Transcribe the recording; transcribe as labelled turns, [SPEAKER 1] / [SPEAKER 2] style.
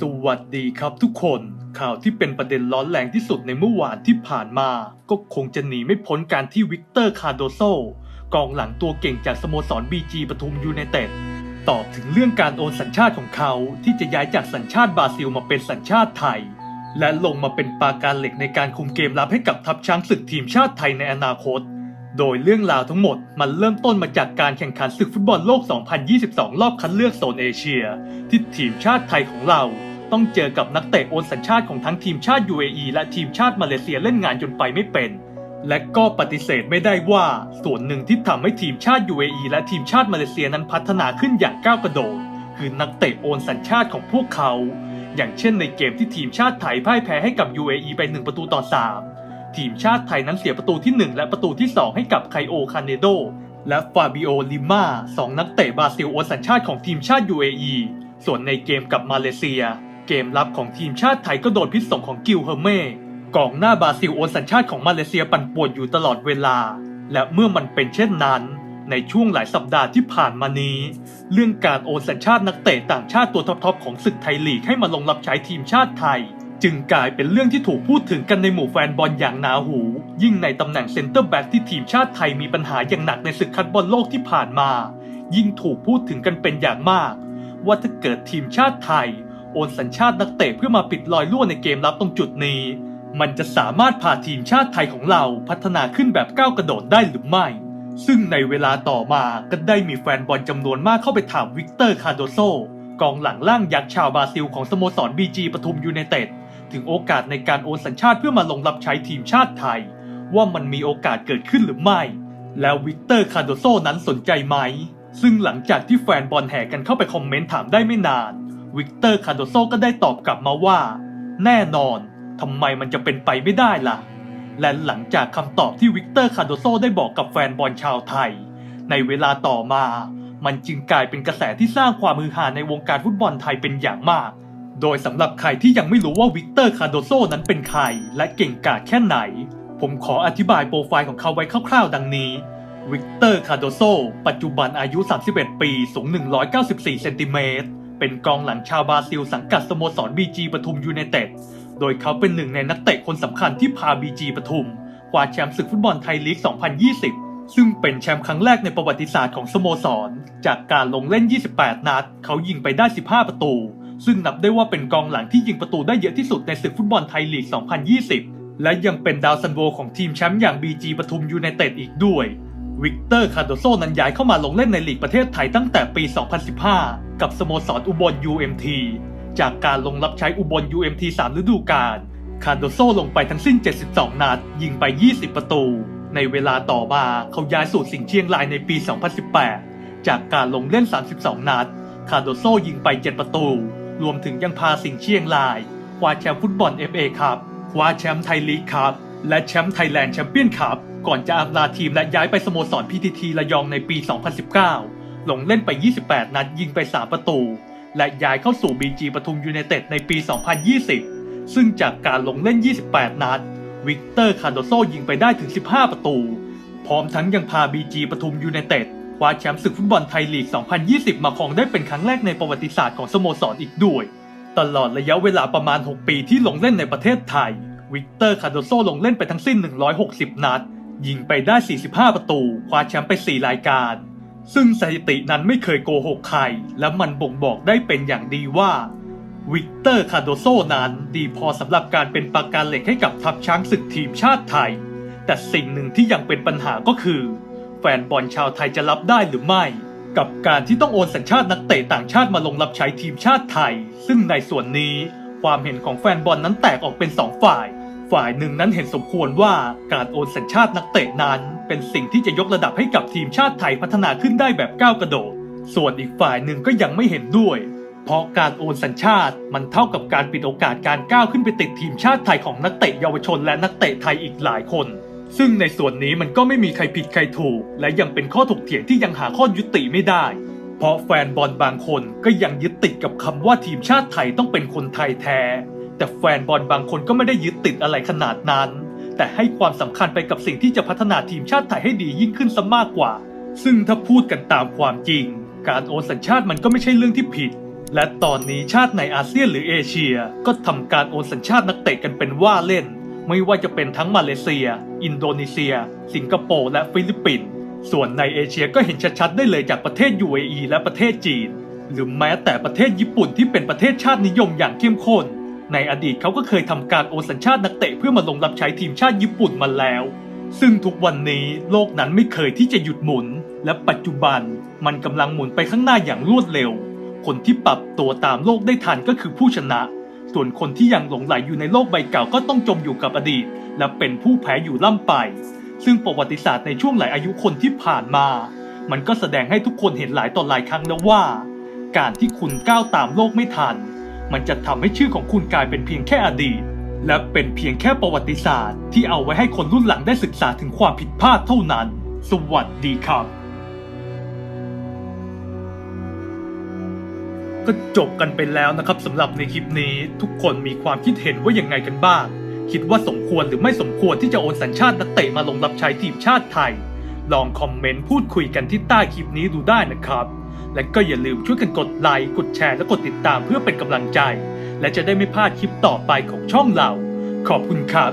[SPEAKER 1] สวัสดีครับทุกคนข่าวที่เป็นประเด็นร้อนแรงที่สุดในเมื่อวานที่ผ่านมา ก็คงจะหนีไม่พ้นการที่วิกเตอร์คาร์โดโซกองหลังตัวเก่งจากสโมสรบีจีปทุมยูไนเต็ดตอบถึงเรื่องการโอนสัญชาติของเขาที่จะย้ายจากสัญชาติบราซิลมาเป็นสัญชาติไทย และลงมาเป็นปราการเหล็กในการคุมเกมรับให้กับทัพช้างศึกทีมชาติไทยในอนาคต โดยเรื่องราวทั้งหมดมันเริ่มต้นมาจากการแข่งขันศึกฟุตบอลโลก 2022 รอบคัดเลือกโซนเอเชีย ที่ทีมชาติไทยของเรา ต้องเจอกับนักเตะโอนสัญชาติของทั้งทีมชาติ UAE และทีมชาติมาเลเซียเล่นงานจนไปไม่เป็น และก็ปฏิเสธไม่ได้ว่า ส่วนหนึ่งที่ทำให้ทีมชาติ UAE และทีมชาติมาเลเซียนั้นพัฒนาขึ้นอย่างก้าวกระโดดคือนักเตะโอนสัญชาติของพวกเขา อย่างเช่นในเกมที่ทีมชาติไทยพ่ายแพ้ให้กับ UAE ไป 1 ประตูต่อ 3 ทีมชาติไทยนั้นเสียประตูที่ 1 และประตูที่ 2 ให้กับไคโอคาเนโด และฟาบิโอลิมาสองนักเตะบราซิลโอสัญชาติของทีมชาติ UAE ส่วนในเกมกับมาเลเซีย เกมรับของทีมชาติไทยก็โดนพิษสงของกิลเฮอร์เม่กองหน้าบราซิลโอสัญชาติของมาเลเซียปั่นป่วนอยู่ตลอดเวลา และเมื่อมันเป็นเช่นนั้น ในช่วงหลายสัปดาห์ที่ผ่านมานี้ เรื่องการโอนสัญชาตินักเตะต่างชาติตัวท็อปๆของศึกไทยลีกให้มาลงรับใช้ทีมชาติไทย จึงกลายเป็นเรื่องที่ถูกพูดถึงกันในหมู่แฟนบอลอย่างหนาหู ยิ่งในตำแหน่งเซนเตอร์แบ็กที่ทีมชาติไทยมีปัญหาอย่างหนักในศึกคัดบอลโลกที่ผ่านมา ยิ่งถูกพูดถึงกันเป็นอย่างมาก ว่าถ้าเกิดทีมชาติไทย โอนสัญชาตินักเตะเพื่อมาปิดรอยรั่วในเกมรับตรงจุดนี้ มันจะสามารถพาทีมชาติไทยของเราพัฒนาขึ้นแบบก้าวกระโดดได้หรือไม่ ซึ่งในเวลาต่อมาก็ได้มีแฟนบอลจำนวนมากเข้าไปถามวิกเตอร์คารโดโซกองหลังล่างยักษ์ชาวบราซิลของสโมสรบีจีปทุมยูไนเต็ด ถึงโอกาสในการโอนสัญชาติเพื่อมาลงรับใช้ทีมชาติไทย ว่ามันมีโอกาสเกิดขึ้นหรือไม่ แล้ววิกเตอร์คาร์โดโซนั้นสนใจไหม ซึ่งหลังจากที่แฟนบอลแห่กันเข้าไปคอมเมนต์ถามได้ไม่นาน วิกเตอร์คาร์โดโซก็ได้ตอบกลับมาว่า แน่นอนทำไมมันจะเป็นไปไม่ได้ล่ะ และหลังจากคำตอบที่วิกเตอร์คาร์โดโซได้บอกกับแฟนบอลชาวไทย ในเวลาต่อมา มันจึงกลายเป็นกระแสที่สร้างความฮือฮาในวงการฟุตบอลไทยเป็นอย่างมาก โดยสำหรับใครที่ยังไม่รู้ว่าวิกเตอร์คาร์โดโซนั้นเป็นใคร และเก่งกาจแค่ไหน ผมขออธิบายโปรไฟล์ของเขาไว้คร่าวๆ ดังนี้ วิกเตอร์คาร์โดโซปัจจุบันอายุ 31 ปี สูง 194 เซนติเมตร เป็นกองหลังชาวบราซิลสังกัดสโมสรบีจีปทุมยูไนเต็ด โดยเขาเป็นหนึ่งในนักเตะคนสำคัญที่พาบีจีปทุมคว้าแชมป์ศึกฟุตบอลไทยลีก 2020ซึ่งเป็นแชมป์ครั้งแรกในประวัติศาสตร์ของสโมสร จากการลงเล่น 28 นัด เขายิงไปได้ 15 ประตู ซึ่งนับได้ว่าเป็นกองหลังที่ยิงประตูได้เยอะที่สุดในศึกฟุตบอลไทยลีก 2020 และยังเป็นดาวซันโวของทีมแชมป์อย่างบีจีปทุมยูไนเต็ดอีกด้วย วิกเตอร์คาร์โดโซนั้นย้ายเข้ามาลงเล่นในลีกประเทศไทยตั้งแต่ปี 2015 กับสโมสรอุบล UMT จากการลงรับใช้อุบล UMT 3 ฤดูกาลคาร์โดโซลงไปทั้งสิ้น 72 นัด ยิงไป 20 ประตู ในเวลาต่อมาเขาย้ายสู่สิงห์เชียงรายในปี 2018 จากการลงเล่น 32 นัด คาร์โดโซยิงไป 7 ประตู รวมถึงยังพาสิงเชียงรายคว้าแชมป์ฟุตบอล FA ครับคว้าแชมป์ไทยลีกครับและแชมป์ไทยแลนด์แชมเปี้ยนคัพก่อนจะอำลาทีมและย้ายไปสโมสรพีทีทีระยองในปี 2019 ลงเล่นไป 28 นัดยิงไป 3 ประตู และย้ายเข้าสู่ BG ปทุมยูไนเต็ดในปี 2020 ซึ่งจากการลงเล่น 28 นัด วิกเตอร์คาร์โดโซยิงไปได้ถึง 15 ประตู พร้อมทั้งยังพา BG ปทุมยูไนเต็ด ว้าแชมป์ศึกฟุตบอลไทยลีก 2020 มาครองได้เป็นครั้งแรกในประวัติศาสตร์ของสโมสรอีกด้วย ตลอดระยะเวลาประมาณ 6 ปีที่ลงเล่นในประเทศไทย วิกเตอร์คาโดโซลงเล่นไปทั้งสิ้น 160 นัด ยิงไปได้ 45 ประตู คว้าแชมป์ไป 4 รายการ ซึ่งสถิตินั้นไม่เคยโกหกใคร และมันบ่งบอกได้เป็นอย่างดีว่า วิกเตอร์คาโดโซนั้นดีพอสำหรับการเป็นปาการเหล็กให้กับทัพช้างศึกทีมชาติไทย แต่สิ่งหนึ่งที่ยังเป็นปัญหาก็คือ ฟนบอลชาวไทยจะรับได้หรือไม่ กับการที่ต้องโอนสัญชาตินักเตะต่างชาติมาลงรับใช้ทีมชาติไทย ซึ่งในส่วนนี้ความเห็นของแฟนบอลนั้นแตกออกเป็นสองฝ่าย ฝ่ายหนึ่งนั้นเห็นสมควรว่าการโอนสัญชาตินักเตะนั้น เป็นสิ่งที่จะยกระดับให้กับทีมชาติไทยพัฒนาขึ้นได้แบบก้าวกระโดด ส่วนอีกฝ่ายหนึ่งก็ยังไม่เห็นด้วย เพราะการโอนสัญชาติมันเท่ากับการปิดโอกาสการก้าวขึ้นไปติดทีมชาติไทยของนักเตะเยาวชนและนักเตะไทยอีกหลายคน ซึ่งในส่วนนี้มันก็ไม่มีใครผิดใครถูก และยังเป็นข้อถกเถียงที่ยังหาข้อยุติไม่ได้ เพราะแฟนบอลบางคนก็ยังยึดติดกับคำว่าทีมชาติไทยต้องเป็นคนไทยแท้ แต่แฟนบอลบางคนก็ไม่ได้ยึดติดอะไรขนาดนั้น แต่ให้ความสำคัญไปกับสิ่งที่จะพัฒนาทีมชาติไทยให้ดียิ่งขึ้นซะมากกว่า ซึ่งถ้าพูดกันตามความจริง การโอนสัญชาติมันก็ไม่ใช่เรื่องที่ผิด และตอนนี้ชาติในอาเซียนหรือเอเชีย ก็ทำการโอนสัญชาตินักเตะกันเป็นว่าเล่น ไม่ว่าจะเป็นทั้งมาเลเซีย อินโดนีเซีย สิงคโปร์และฟิลิปปินส์ ส่วนในเอเชียก็เห็นชัดๆได้เลยจากประเทศ UAE และประเทศจีน หรือแม้แต่ประเทศญี่ปุ่นที่เป็นประเทศชาตินิยมอย่างเข้มข้น ในอดีตเขาก็เคยทำการโอนสัญชาตินักเตะเพื่อมาลงรับใช้ทีมชาติญี่ปุ่นมาแล้ว ซึ่งทุกวันนี้โลกนั้นไม่เคยที่จะหยุดหมุน และปัจจุบันมันกำลังหมุนไปข้างหน้าอย่างรวดเร็ว คนที่ปรับตัวตามโลกได้ทันก็คือผู้ชนะ ส่วนคนที่ยังหลงไหลอยู่ในโลกใบเก่าก็ต้องจมอยู่กับอดีต และเป็นผู้แพ้อยู่ล่ำไป ซึ่งประวัติศาสตร์ในช่วงหลายอายุคนที่ผ่านมา มันก็แสดงให้ทุกคนเห็นหลายต่อหลายครั้งแล้วว่า การที่คุณก้าวตามโลกไม่ทัน มันจะทำให้ชื่อของคุณกลายเป็นเพียงแค่อดีต และเป็นเพียงแค่ประวัติศาสตร์ ที่เอาไว้ให้คนรุ่นหลังได้ศึกษาถึงความผิดพลาดเท่านั้น สวัสดีครับ ก็จบกันไปแล้วนะครับสำหรับในคลิปนี้ทุกคนมีความคิดเห็นว่ายังไงกันบ้าง คิดว่าสมควรหรือไม่สมควรที่จะโอนสัญชาตินักเตะมาลงรับใช้ทีมชาติไทย ลองคอมเมนต์พูดคุยกันที่ใต้คลิปนี้ดูได้นะครับ และก็อย่าลืมช่วยกันกดไลค์กดแชร์และกดติดตามเพื่อเป็นกำลังใจ และจะได้ไม่พลาดคลิปต่อไปของช่องเรา ขอบคุณครับ